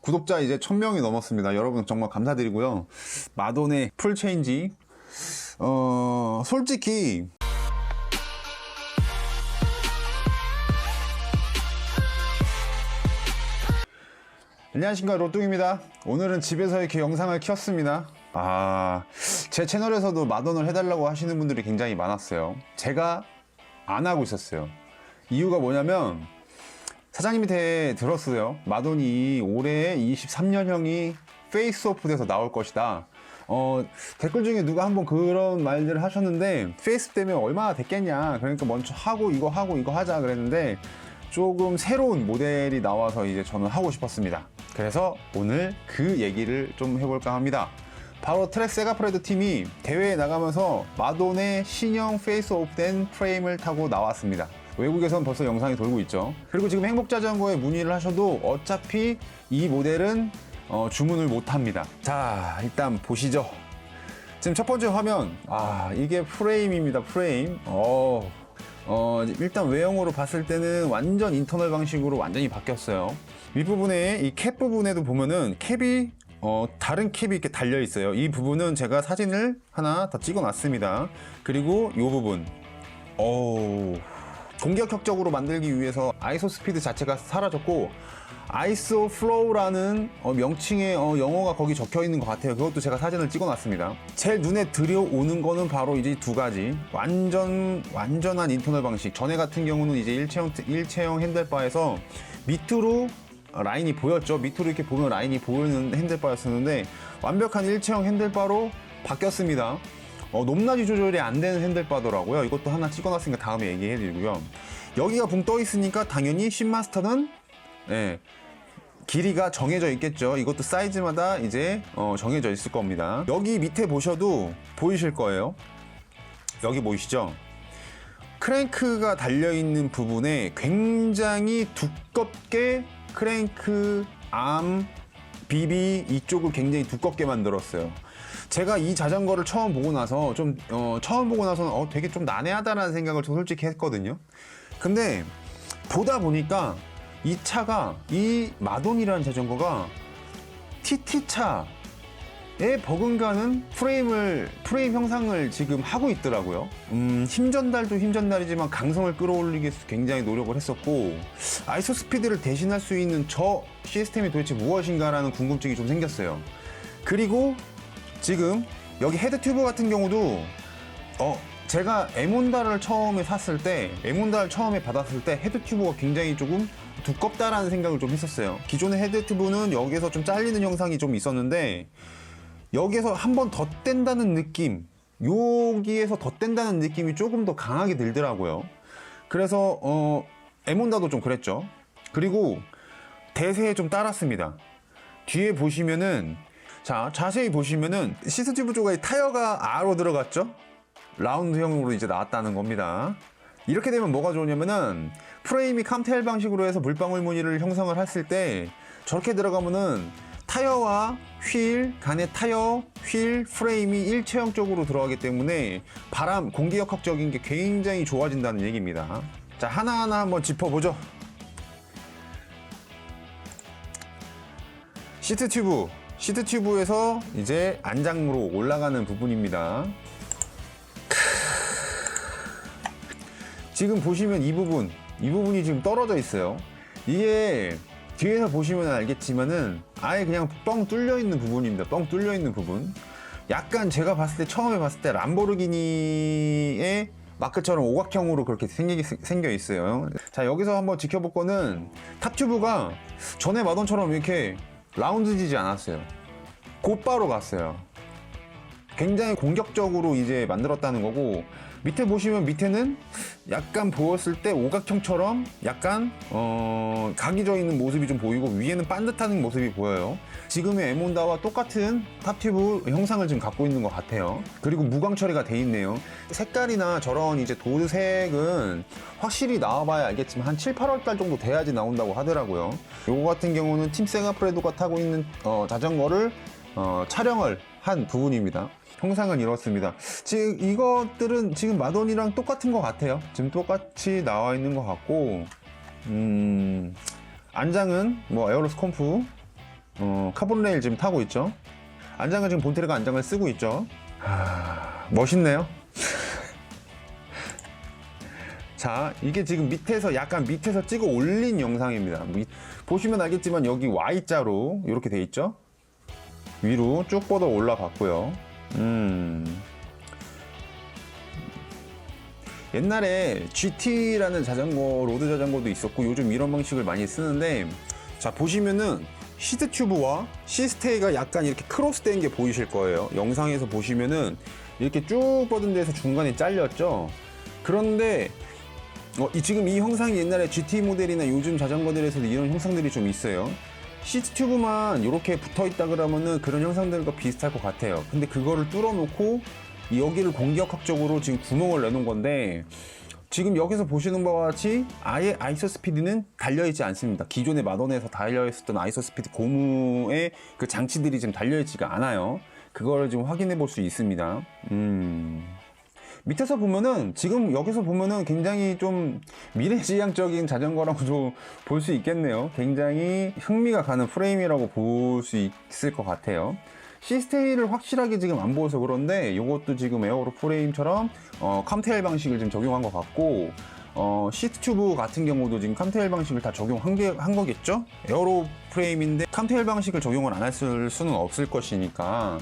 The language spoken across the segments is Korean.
구독자 이제 1000명이 넘었습니다. 여러분 정말 감사드리고요. 마돈의 풀체인지. 어, 솔직히 안녕하십니까 로뚱입니다 오늘은 집에서 이렇게 영상을 켰습니다 아, 제 채널에서도 마돈을 해달라고 하시는 분들이 굉장히 많았어요 제가 안 하고 있었어요 이유가 뭐냐면 사장님한테 들었어요 마돈이 올해 23년형이 페이스오프 돼서 나올 것이다 어, 댓글 중에 누가 한번 그런 말들을 하셨는데 페이스 때문에 얼마나 됐겠냐 그러니까 먼저 하고 이거 하고 이거 하자 그랬는데 조금 새로운 모델이 나와서 이제 저는 하고 싶었습니다. 그래서 오늘 그 얘기를 좀 해볼까 합니다. 바로 트랙 세가프레드 팀이 대회에 나가면서 마돈의 신형 페이스 오프된 프레임을 타고 나왔습니다. 외국에선 벌써 영상이 돌고 있죠. 그리고 지금 행복자전거에 문의를 하셔도 어차피 이 모델은 어, 주문을 못 합니다. 자, 일단 보시죠. 지금 첫 번째 화면, 아, 이게 프레임입니다. 프레임. 어, 어, 일단 외형으로 봤을 때는 완전 인터널 방식으로 완전히 바뀌었어요. 윗부분에 이 캡 부분에도 보면은 캡이 어, 다른 캡이 이렇게 달려 있어요. 이 부분은 제가 사진을 하나 더 찍어 놨습니다. 그리고 이 부분. 오. 공격적으로 만들기 위해서 아이소 스피드 자체가 사라졌고 아이소 플로우라는 어, 명칭의 어, 영어가 거기 적혀 있는 것 같아요. 그것도 제가 사진을 찍어 놨습니다. 제 눈에 들여오는 거는 바로 이제 두 가지. 완전, 완전한 인터널 방식. 전에 같은 경우는 이제 일체형, 일체형 핸들바에서 밑으로 라인이 보였죠. 밑으로 이렇게 보면 라인이 보이는 핸들바였었는데 완벽한 일체형 핸들바로 바뀌었습니다. 어, 높낮이 조절이 안 되는 핸들바더라고요. 이것도 하나 찍어놨으니까 다음에 얘기해드리고요. 여기가 붕 떠 있으니까 당연히 신마스터는 예, 길이가 정해져 있겠죠. 이것도 사이즈마다 이제 어, 정해져 있을 겁니다. 여기 밑에 보셔도 보이실 거예요. 여기 보이시죠? 크랭크가 달려있는 부분에 굉장히 두껍게 크랭크 암 비비 이쪽을 굉장히 두껍게 만들었어요. 제가 이 자전거를 처음 보고 나서 좀 어, 처음 보고 나서는 어, 되게 좀 난해하다라는 생각을 좀 솔직히 했거든요. 근데 보다 보니까 이 차가 이 마돈이라는 자전거가 TT 차에 버금가는 프레임을 프레임 형상을 지금 하고 있더라고요. 음, 힘 전달도 힘 전달이지만 강성을 끌어올리기 위해서 굉장히 노력을 했었고 아이소 스피드를 대신할 수 있는 저 시스템이 도대체 무엇인가라는 궁금증이 좀 생겼어요. 그리고 지금 여기 헤드 튜브 같은 경우도 어 제가 에몬다를 처음에 샀을 때 에몬다를 처음에 받았을 때 헤드 튜브가 굉장히 조금 두껍다라는 생각을 좀 했었어요. 기존의 헤드 튜브는 여기서 좀 잘리는 형상이 좀 있었는데 여기에서 한 번 더 뗀다는 느낌 여기에서 더 뗀다는 느낌이 조금 더 강하게 들더라고요. 그래서 어 에몬다도 좀 그랬죠. 그리고 대세에 좀 따랐습니다. 뒤에 보시면은 자 자세히 보시면은 시스 튜브 쪽에 타이어가 R로 들어갔죠. 라운드형으로 이제 나왔다는 겁니다. 이렇게 되면 뭐가 좋으냐면은 프레임이 캄테일 방식으로 해서 물방울 무늬를 형성을 했을 때 저렇게 들어가면은 타이어와 휠, 간의 타이어, 휠, 프레임이 일체형적으로 들어가기 때문에 바람, 공기역학적인 게 굉장히 좋아진다는 얘기입니다. 자, 하나하나 한번 짚어보죠. 시트 튜브, 시트 튜브에서 이제 안장으로 올라가는 부분입니다. 지금 보시면 이 부분, 이 부분이 지금 떨어져 있어요. 이게 뒤에서 보시면 알겠지만은 아예 그냥 뻥 뚫려 있는 부분입니다. 뻥 뚫려 있는 부분. 약간 제가 봤을 때 처음에 봤을 때 람보르기니의 마크처럼 오각형으로 그렇게 생기, 생겨 있어요. 자 여기서 한번 지켜볼 거는 탑튜브가 전에 마돈처럼 이렇게 라운드지지 않았어요. 곧바로 갔어요. 굉장히 공격적으로 이제 만들었다는 거고 밑에 보시면 밑에는 약간 보였을 때 오각형처럼 약간 어 각이 져 있는 모습이 좀 보이고 위에는 반듯한 모습이 보여요. 지금의 에몬다와 똑같은 탑튜브 형상을 지금 갖고 있는 것 같아요. 그리고 무광 처리가 돼 있네요. 색깔이나 저런 이제 도드색은 확실히 나와봐야 알겠지만 한 7, 8월 달 정도 돼야지 나온다고 하더라고요. 요거 같은 경우는 팀 세가프레도가 타고 있는 어, 자전거를 어, 촬영을 한 부분입니다. 형상은 이렇습니다. 지금 이것들은 지금 마돈이랑 똑같은 것 같아요. 지금 똑같이 나와 있는 것 같고, 음, 안장은 뭐 에어로스 컴프 어, 카본 레일 지금 타고 있죠. 안장은 지금 본테르가 안장을 쓰고 있죠. 하, 멋있네요. 자, 이게 지금 밑에서 약간 밑에서 찍어 올린 영상입니다. 미- 보시면 알겠지만 여기 Y자로 이렇게 돼 있죠. 위로 쭉 뻗어 올라갔고요. 음. 옛날에 GT라는 자전거, 로드 자전거도 있었고 요즘 이런 방식을 많이 쓰는데 자 보시면은 시드 튜브와 시스테이가 약간 이렇게 크로스된 게 보이실 거예요. 영상에서 보시면은 이렇게 쭉 뻗은 데서 중간에 잘렸죠. 그런데 어, 이- 지금 이 형상이 옛날에 GT 모델이나 요즘 자전거들에서도 이런 형상들이 좀 있어요. 시트 튜브만 이렇게 붙어 있다 그러면은 그런 형상들과 비슷할 것 같아요. 근데 그거를 뚫어놓고 이 여기를 공격학적으로 지금 구멍을 내놓은 건데 지금 여기서 보시는 바와 같이 아예 아이소 스피드는 달려있지 않습니다. 기존의 마돈에서 달려있었던 아이소 스피드 고무의 그 장치들이 지금 달려있지가 않아요. 그거를 지금 확인해 볼 수 있습니다. 음. 밑에서 보면은 지금 여기서 보면은 굉장히 좀 미래지향적인 자전거라고 볼수 있겠네요. 굉장히 흥미가 가는 프레임이라고 볼 수 있을 것 같아요. 시스테이를 확실하게 지금 안 보여서 그런데 이것도 지금 에어로 프레임처럼 어, 캄테일 방식을 지금 적용한 것 같고 어, 시트 튜브 같은 경우도 지금 캄테일 방식을 다 적용한 게, 한 거겠죠? 에어로 프레임인데 캄테일 방식을 적용을 안 했을 수는 없을 것이니까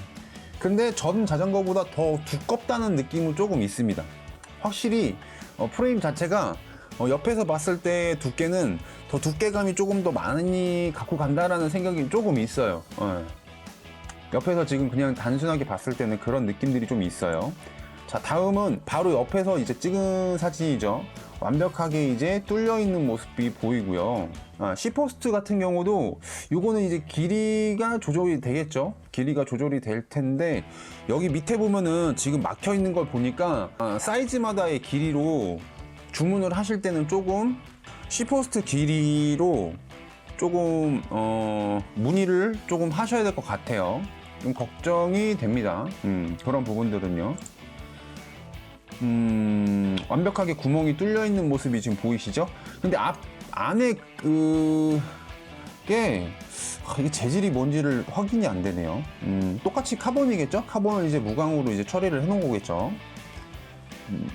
근데 전 자전거보다 더 두껍다는 느낌은 조금 있습니다. 확실히 어, 프레임 자체가 어, 옆에서 봤을 때 두께는 더 두께감이 조금 더 많이 갖고 간다라는 생각이 조금 있어요. 어. 옆에서 지금 그냥 단순하게 봤을 때는 그런 느낌들이 좀 있어요. 자, 다음은 바로 옆에서 이제 찍은 사진이죠. 완벽하게 이제 뚫려 있는 모습이 보이고요. 아, C포스트 같은 경우도 요거는 이제 길이가 조절이 되겠죠. 길이가 조절이 될 텐데 여기 밑에 보면은 지금 막혀 있는 걸 보니까 아, 사이즈마다의 길이로 주문을 하실 때는 조금 C포스트 길이로 조금 어, 문의를 조금 하셔야 될 것 같아요. 좀 걱정이 됩니다. 음, 그런 부분들은요. 음, 완벽하게 구멍이 뚫려 있는 모습이 지금 보이시죠? 근데 앞 안에 그게 아, 이게 재질이 뭔지를 확인이 안 되네요. 음, 똑같이 카본이겠죠? 카본을 이제 무광으로 이제 처리를 해놓은 거겠죠. 음,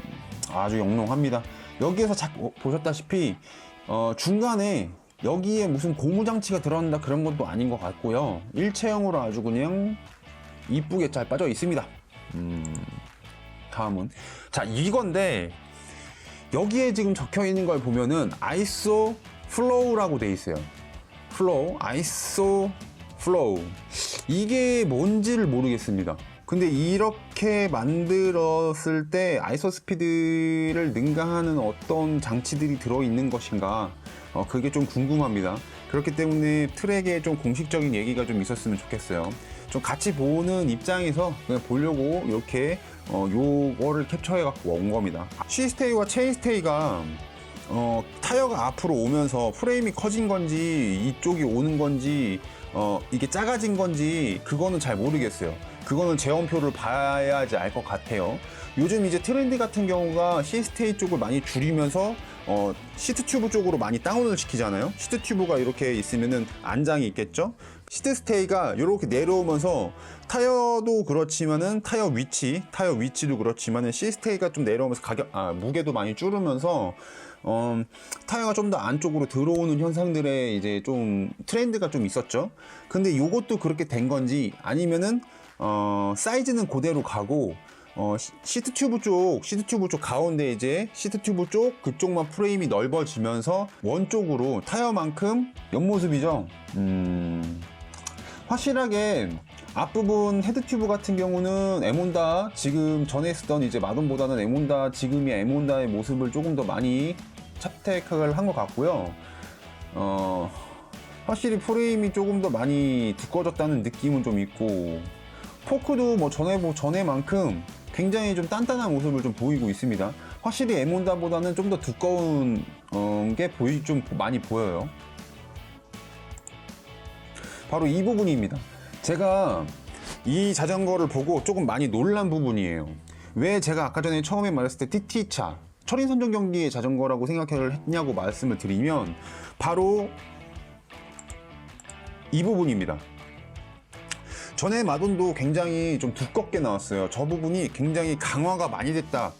아주 영롱합니다. 여기에서 자, 어, 보셨다시피 어, 중간에 여기에 무슨 고무장치가 들어간다 그런 것도 아닌 것 같고요. 일체형으로 아주 그냥 이쁘게 잘 빠져 있습니다. 음, 다음은 자 이건데 여기에 지금 적혀 있는 걸 보면은 아이소 플로우라고 돼 있어요. 플로우, 아이소 플로우. 이게 뭔지를 모르겠습니다. 근데 이렇게 만들었을 때 아이소 스피드를 능가하는 어떤 장치들이 들어있는 것인가 어, 그게 좀 궁금합니다. 그렇기 때문에 트랙에 좀 공식적인 얘기가 좀 있었으면 좋겠어요. 좀 같이 보는 입장에서 그냥 보려고 이렇게 어, 요거를 캡처해 갖고 온 겁니다. 시스테이와 체인스테이가 어, 타이어가 앞으로 오면서 프레임이 커진 건지 이쪽이 오는 건지 어, 이게 작아진 건지 그거는 잘 모르겠어요. 그거는 재원표를 봐야지 알 것 같아요. 요즘 이제 트렌드 같은 경우가 시스테이 쪽을 많이 줄이면서 어, 시트 튜브 쪽으로 많이 다운을 시키잖아요. 시트 튜브가 이렇게 있으면은 안장이 있겠죠. 시트 스테이가 이렇게 내려오면서 타이어도 그렇지만은 타이어 위치, 타이어 위치도 그렇지만은 시스테이가 좀 내려오면서 가격, 아, 무게도 많이 줄으면서 어, 타이어가 좀 더 안쪽으로 들어오는 현상들의 이제 좀 트렌드가 좀 있었죠. 근데 요것도 그렇게 된 건지 아니면은 어, 사이즈는 그대로 가고 어, 시- 시트 튜브 쪽, 시트 튜브 쪽 가운데 이제 시트 튜브 쪽 그쪽만 프레임이 넓어지면서 원 쪽으로 타이어만큼 옆모습이죠. 음, 확실하게 앞부분 헤드 튜브 같은 경우는 에몬다 지금 전에 쓰던 이제 마돈보다는 에몬다 지금의 에몬다의 모습을 조금 더 많이 채택을 한 것 같고요. 어, 확실히 프레임이 조금 더 많이 두꺼워졌다는 느낌은 좀 있고 포크도 뭐 전에 뭐 전에만큼 굉장히 좀 단단한 모습을 좀 보이고 있습니다. 확실히 에몬다보다는 좀 더 두꺼운 어, 게 보이 좀 많이 보여요. 바로 이 부분입니다. 제가 이 자전거를 보고 조금 많이 놀란 부분이에요. 왜 제가 아까 전에 처음에 말했을 때 TT차 철인 선정 경기의 자전거라고 생각을 했냐고 말씀을 드리면 바로 이 부분입니다. 전에 마돈도 굉장히 좀 두껍게 나왔어요. 저 부분이 굉장히 강화가 많이 됐다.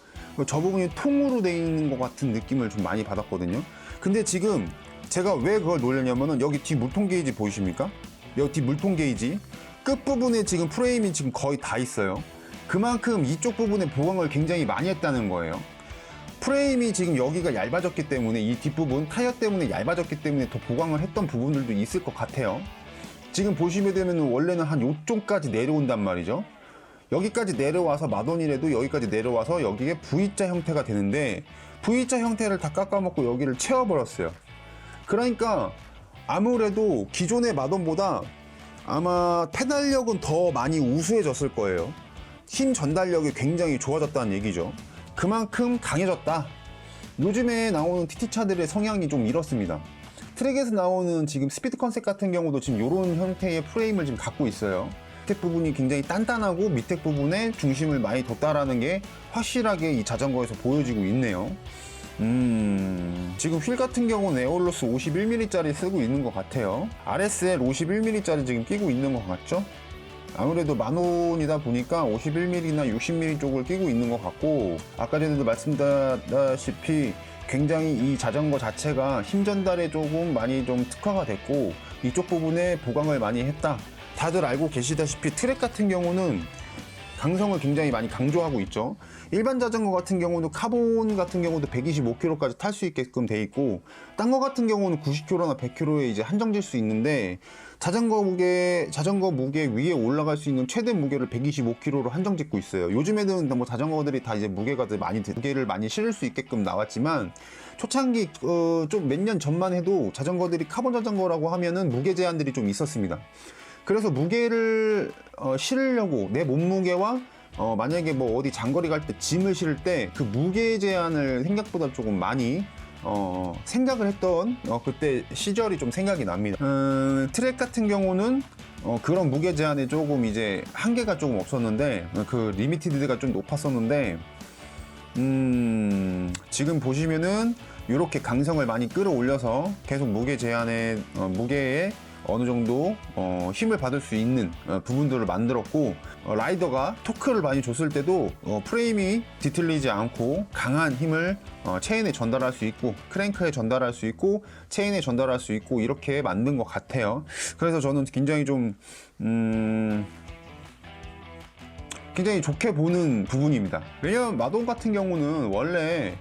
저 부분이 통으로 돼 있는 것 같은 느낌을 좀 많이 받았거든요. 근데 지금 제가 왜 그걸 놀렸냐면은 여기 뒤 물통 게이지 보이십니까? 여기 뒤 물통 게이지 끝부분에 지금 프레임이 지금 거의 다 있어요. 그만큼 이쪽 부분에 보강을 굉장히 많이 했다는 거예요. 프레임이 지금 여기가 얇아졌기 때문에 이 뒷부분 타이어 때문에 얇아졌기 때문에 더 보강을 했던 부분들도 있을 것 같아요. 지금 보시게 되면 원래는 한 요쪽까지 내려온단 말이죠. 여기까지 내려와서 마돈이라도 여기까지 내려와서 여기에 V자 형태가 되는데 V자 형태를 다 깎아먹고 여기를 채워버렸어요. 그러니까 아무래도 기존의 마돈보다 아마 페달력은 더 많이 우수해졌을 거예요. 힘 전달력이 굉장히 좋아졌다는 얘기죠. 그만큼 강해졌다. 요즘에 나오는 TT차들의 성향이 좀 이렇습니다. 트랙에서 나오는 지금 스피드 컨셉 같은 경우도 지금 이런 형태의 프레임을 지금 갖고 있어요. 밑에 부분이 굉장히 단단하고 밑에 부분에 중심을 많이 뒀다라는 게 확실하게 이 자전거에서 보여지고 있네요. 음, 지금 휠 같은 경우는 에어로스 51mm짜리 쓰고 있는 것 같아요. RSL 51mm짜리 지금 끼고 있는 것 같죠? 아무래도 만원이다 보니까 51mm나 60mm 쪽을 끼고 있는 것 같고 아까 전에도 말씀드렸다시피 굉장히 이 자전거 자체가 힘 전달에 조금 많이 좀 특화가 됐고 이쪽 부분에 보강을 많이 했다 다들 알고 계시다시피 트랙 같은 경우는 강성을 굉장히 많이 강조하고 있죠. 일반 자전거 같은 경우도 카본 같은 경우도 125km까지 탈 수 있게끔 돼 있고 딴 거 같은 경우는 90km나 100km에 이제 한정질 수 있는데 자전거 무게 자전거 무게 위에 올라갈 수 있는 최대 무게를 125kg로 한정 짓고 있어요. 요즘에는 뭐 자전거들이 다 이제 무게가 더 많이 무게를 많이 실을 수 있게끔 나왔지만 초창기 어, 좀 몇 년 전만 해도 자전거들이 카본 자전거라고 하면은 무게 제한들이 좀 있었습니다. 그래서 무게를 어, 실으려고 내 몸무게와 어, 만약에 뭐 어디 장거리 갈 때 짐을 실을 때 그 무게 제한을 생각보다 조금 많이 어, 생각을 했던 어, 그때 시절이 좀 생각이 납니다. 음, 트랙 같은 경우는 어, 그런 무게 제한에 조금 이제 한계가 조금 없었는데 어, 그 리미티드가 좀 높았었는데 음, 지금 보시면은 이렇게 강성을 많이 끌어올려서 계속 무게 제한에 어, 무게에 어느 정도 어, 힘을 받을 수 있는 어, 부분들을 만들었고 어, 라이더가 토크를 많이 줬을 때도 어, 프레임이 뒤틀리지 않고 강한 힘을 어, 체인에 전달할 수 있고 크랭크에 전달할 수 있고 체인에 전달할 수 있고 이렇게 만든 것 같아요. 그래서 저는 굉장히 좀 음, 굉장히 좋게 보는 부분입니다. 왜냐하면 마돈 같은 경우는 원래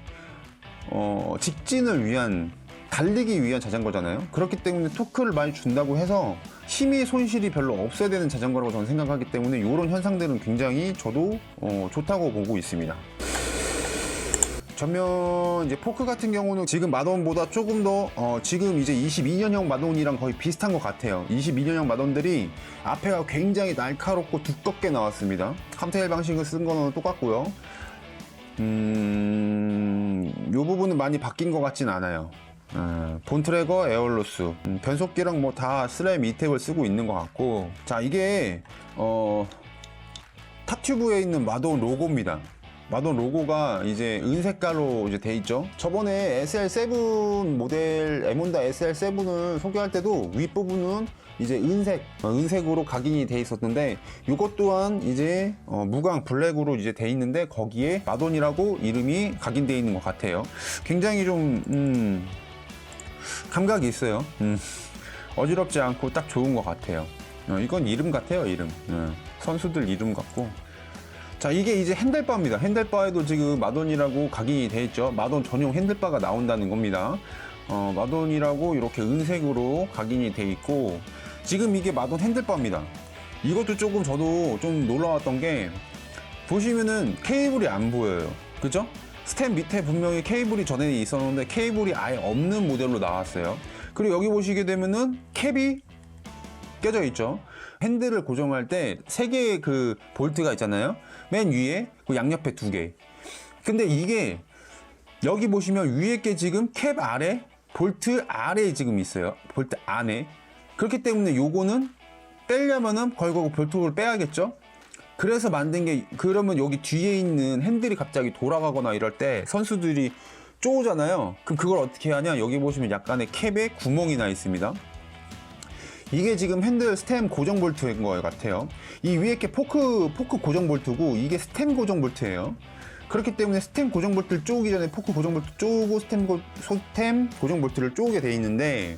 어, 직진을 위한 달리기 위한 자전거잖아요. 그렇기 때문에 토크를 많이 준다고 해서 힘의 손실이 별로 없어야 되는 자전거라고 저는 생각하기 때문에 이런 현상들은 굉장히 저도 어, 좋다고 보고 있습니다. 전면 이제 포크 같은 경우는 지금 마돈보다 조금 더 어, 지금 이제 22년형 마돈이랑 거의 비슷한 것 같아요. 22년형 마돈들이 앞에가 굉장히 날카롭고 두껍게 나왔습니다. 함테일 방식을 쓴 거는 똑같고요. 음, 요 부분은 많이 바뀐 것 같진 않아요. 어, 본트래거 에어로스. 음, 변속기랑 뭐 다 슬라임 이택을 쓰고 있는 것 같고. 자 이게 어 탑튜브에 있는 마돈 로고입니다. 마돈 로고가 이제 은색깔로 이제 돼 있죠. 저번에 SL7 모델 에몬다 SL7을 소개할 때도 윗부분은 이제 은색 어, 은색으로 각인이 돼 있었는데 이것 또한 이제 어, 무광 블랙으로 이제 돼 있는데 거기에 마돈이라고 이름이 각인돼 있는 것 같아요. 굉장히 좀 음, 감각이 있어요. 음, 어지럽지 않고 딱 좋은 것 같아요. 어, 이건 이름 같아요, 이름. 어, 선수들 이름 같고. 자, 이게 이제 핸들바입니다. 핸들바에도 지금 마돈이라고 각인이 돼 있죠. 마돈 전용 핸들바가 나온다는 겁니다. 어, 마돈이라고 이렇게 은색으로 각인이 돼 있고, 지금 이게 마돈 핸들바입니다. 이것도 조금 저도 좀 놀라웠던 게, 보시면은 케이블이 안 보여요. 그죠? 스텝 밑에 분명히 케이블이 전에 있었는데 케이블이 아예 없는 모델로 나왔어요. 그리고 여기 보시게 되면은 캡이 껴져 있죠. 핸들을 고정할 때 세 개의 그 볼트가 있잖아요. 맨 위에 그 양옆에 두 개. 근데 이게 여기 보시면 위에 게 지금 캡 아래 볼트 아래에 지금 있어요. 볼트 안에. 그렇기 때문에 요거는 빼려면은 걸고 볼트를 빼야겠죠. 그래서 만든 게 그러면 여기 뒤에 있는 핸들이 갑자기 돌아가거나 이럴 때 선수들이 쪼잖아요. 그럼 그걸 어떻게 하냐? 여기 보시면 약간의 캡에 구멍이 나 있습니다. 이게 지금 핸들 스템 고정 볼트인 것 같아요. 이 위에 게 포크 포크 고정 볼트고 이게 스템 고정 볼트예요. 그렇기 때문에 스템 고정 볼트를 쪼기 전에 포크 고정 볼트 쪼고 스템 고, 스템 고정 볼트를 쪼게 돼 있는데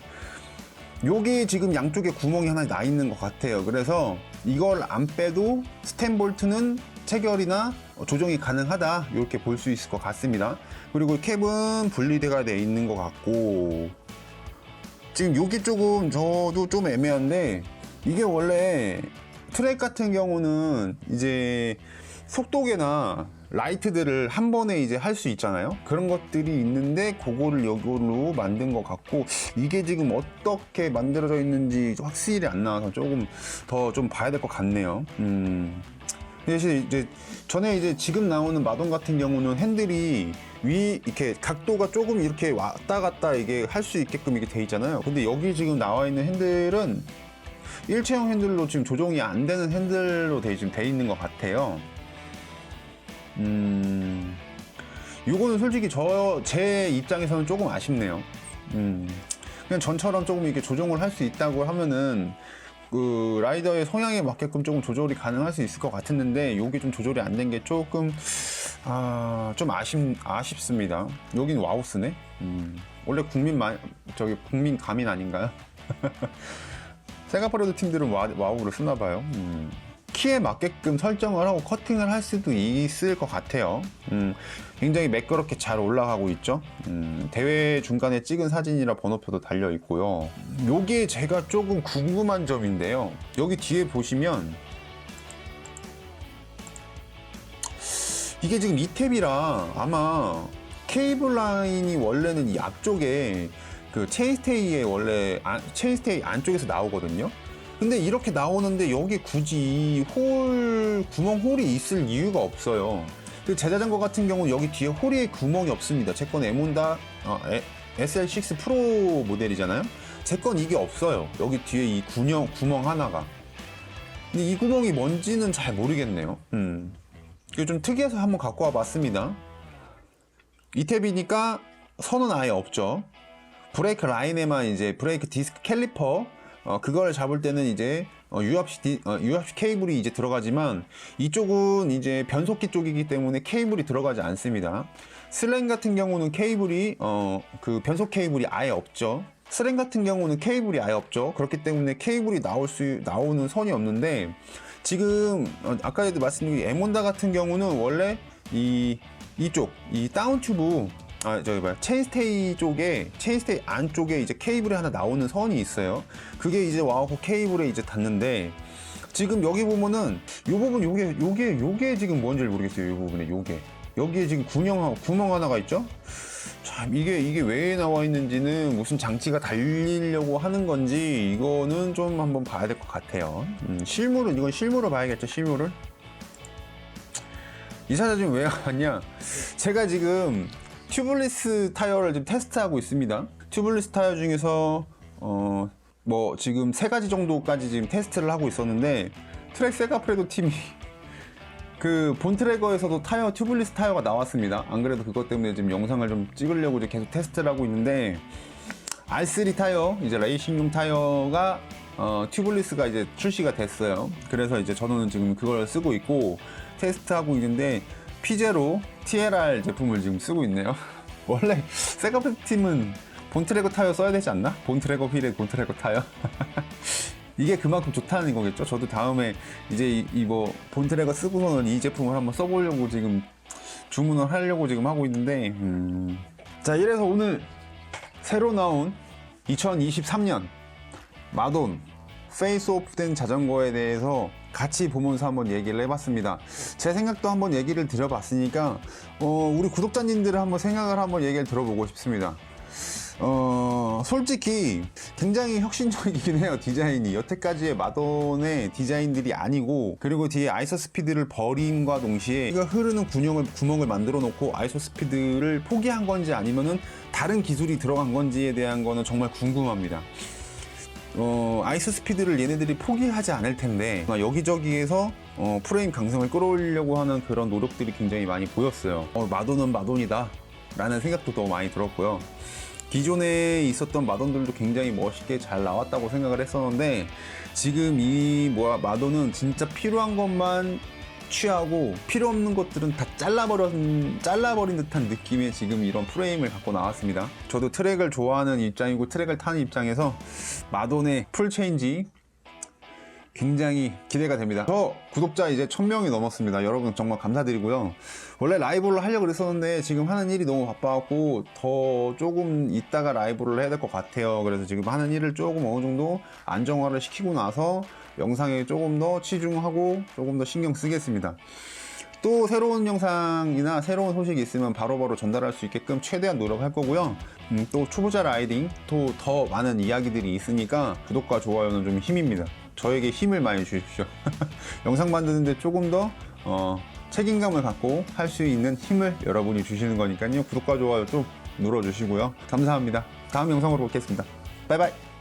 여기 지금 양쪽에 구멍이 하나 나 있는 것 같아요. 그래서 이걸 안 빼도 스템 볼트는 체결이나 조정이 가능하다 이렇게 볼 수 있을 것 같습니다. 그리고 캡은 분리대가 돼 있는 것 같고 지금 여기 조금 저도 좀 애매한데 이게 원래 트랙 같은 경우는 이제 속도계나 라이트들을 한 번에 이제 할 수 있잖아요. 그런 것들이 있는데 그거를 여기로 만든 것 같고 이게 지금 어떻게 만들어져 있는지 확실히 안 나와서 조금 더 좀 봐야 될 것 같네요. 음. 대신 이제 전에 이제 지금 나오는 마돈 같은 경우는 핸들이 위 이렇게 각도가 조금 이렇게 왔다 갔다 이게 할 수 있게끔 이게 돼 있잖아요. 근데 여기 지금 나와 있는 핸들은 일체형 핸들로 지금 조정이 안 되는 핸들로 돼 지금 돼 있는 것 같아요. 음, 요거는 솔직히 저 제 입장에서는 조금 아쉽네요. 음, 그냥 전처럼 조금 이렇게 조정을 할 수 있다고 하면은 그 라이더의 성향에 맞게끔 조금 조절이 가능할 수 있을 것 같았는데 요게 좀 조절이 안 된 게 조금 아 좀 아쉽 아쉽습니다. 여긴 와우스네. 음, 원래 국민 마 저기 국민 가민 아닌가요? 세가파레드 팀들은 와, 와우를 쓰나 봐요. 음. 키에 맞게끔 설정을 하고 커팅을 할 수도 있을 것 같아요. 음, 굉장히 매끄럽게 잘 올라가고 있죠. 음, 대회 중간에 찍은 사진이라 번호표도 달려 있고요. 요게 제가 조금 궁금한 점인데요. 여기 뒤에 보시면 이게 지금 이 탭이라 아마 케이블 라인이 원래는 이 앞쪽에 그 체인스테이에 원래 안- 체인스테이 안쪽에서 나오거든요. 근데 이렇게 나오는데 여기 굳이 이홀 구멍 홀이 있을 이유가 없어요. 그 제자전거 같은 경우는 여기 뒤에 홀에 구멍이 없습니다. 제 건 에몬다 어, 에- SL6 프로 모델이잖아요. 제 건 이게 없어요. 여기 뒤에 이 구멍 구멍 하나가. 근데 이 구멍이 뭔지는 잘 모르겠네요. 음. 이게 좀 특이해서 한번 갖고 와봤습니다. 이탭이니까 선은 아예 없죠. 브레이크 라인에만 이제 브레이크 디스크 캘리퍼 어, 그걸 잡을 때는 이제 어, 디- 어, 유압시 케이블이 이제 들어가지만 이쪽은 이제 변속기 쪽이기 때문에 케이블이 들어가지 않습니다. 슬랭 같은 경우는 케이블이 어, 그 변속 케이블이 아예 없죠. 슬랭 같은 경우는 케이블이 아예 없죠. 그렇기 때문에 케이블이 나올 수 나오는 선이 없는데 지금 어, 아까도 말씀드린 에몬다 같은 경우는 원래 이 이쪽 이 다운 튜브 아 저기 뭐야 체인스테이 쪽에 체인스테이 안쪽에 이제 케이블이 하나 나오는 선이 있어요. 그게 이제 와갖고 케이블에 이제 닿는데 지금 여기 보면은 요 부분 요게 요게 요게 지금 뭔지 모르겠어요. 요 부분에 요게 여기에 지금 구멍 구멍 하나가 있죠. 참 이게 이게 왜 나와 있는지는 무슨 장치가 달리려고 하는 건지 이거는 좀 한번 봐야 될 것 같아요. 음, 실물은 이건 실물을 봐야겠죠. 실물을. 이 차가 지금 왜 왔냐? 제가 지금 튜블리스 타이어를 지금 테스트하고 있습니다. 튜블리스 타이어 중에서 어 뭐 지금 세 가지 정도까지 지금 테스트를 하고 있었는데 트랙 세가프레도 팀이 그 본트래거에서도 타이어 튜블리스 타이어가 나왔습니다. 안 그래도 그것 때문에 지금 영상을 좀 찍으려고 이제 계속 테스트를 하고 있는데 R3 타이어 이제 레이싱용 타이어가 어, 튜블리스가 이제 출시가 됐어요. 그래서 이제 저는 지금 그걸 쓰고 있고 테스트하고 있는데 피제로 TLR 제품을 지금 쓰고 있네요. 원래 세가프 팀은 본트래거 타이어 써야 되지 않나? 본트래거 휠에 본트래거 타이어. 이게 그만큼 좋다는 거겠죠. 저도 다음에 이제 이뭐 본트래거 쓰고서는 이 제품을 한번 써보려고 지금 주문을 하려고 지금 하고 있는데 음. 자 이래서 오늘 새로 나온 2023년 마돈 페이스 오프 된 자전거에 대해서 같이 보면서 한번 얘기를 해봤습니다. 제 생각도 한번 얘기를 드려봤으니까 어, 우리 구독자님들을 한번 생각을 한번 얘기를 들어보고 싶습니다. 어, 솔직히 굉장히 혁신적이긴 해요, 디자인이. 여태까지의 마돈의 디자인들이 아니고, 그리고 뒤에 아이소 스피드를 버림과 동시에 이가 흐르는 구멍을, 구멍을 만들어 놓고 아이소 스피드를 포기한 건지 아니면은 다른 기술이 들어간 건지에 대한 거는 정말 궁금합니다. 어, 아이스 스피드를 얘네들이 포기하지 않을 텐데 여기저기에서 어, 프레임 강성을 끌어올리려고 하는 그런 노력들이 굉장히 많이 보였어요. 어, 마돈은 마돈이다 라는 생각도 더 많이 들었고요. 기존에 있었던 마돈들도 굉장히 멋있게 잘 나왔다고 생각을 했었는데 지금 이 뭐야 마돈은 진짜 필요한 것만 취하고 필요 없는 것들은 다 잘라버린 잘라버린 듯한 느낌의 지금 이런 프레임을 갖고 나왔습니다. 저도 트랙을 좋아하는 입장이고 트랙을 타는 입장에서 마돈의 풀 체인지 굉장히 기대가 됩니다. 저 구독자 이제 1000명이 넘었습니다. 여러분 정말 감사드리고요. 원래 라이브를 하려고 그랬었는데 지금 하는 일이 너무 바빠갖고 더 조금 있다가 라이브를 해야 될 것 같아요. 그래서 지금 하는 일을 조금 어느 정도 안정화를 시키고 나서 영상에 조금 더 치중하고 조금 더 신경 쓰겠습니다. 또 새로운 영상이나 새로운 소식이 있으면 바로 바로 전달할 수 있게끔 최대한 노력할 거고요. 음, 또 초보자 라이딩 또 더 많은 이야기들이 있으니까 구독과 좋아요는 좀 힘입니다. 저에게 힘을 많이 주십시오. 영상 만드는데 조금 더 어, 책임감을 갖고 할 수 있는 힘을 여러분이 주시는 거니까요. 구독과 좋아요 좀 눌러주시고요. 감사합니다. 다음 영상으로 뵙겠습니다. 바이바이.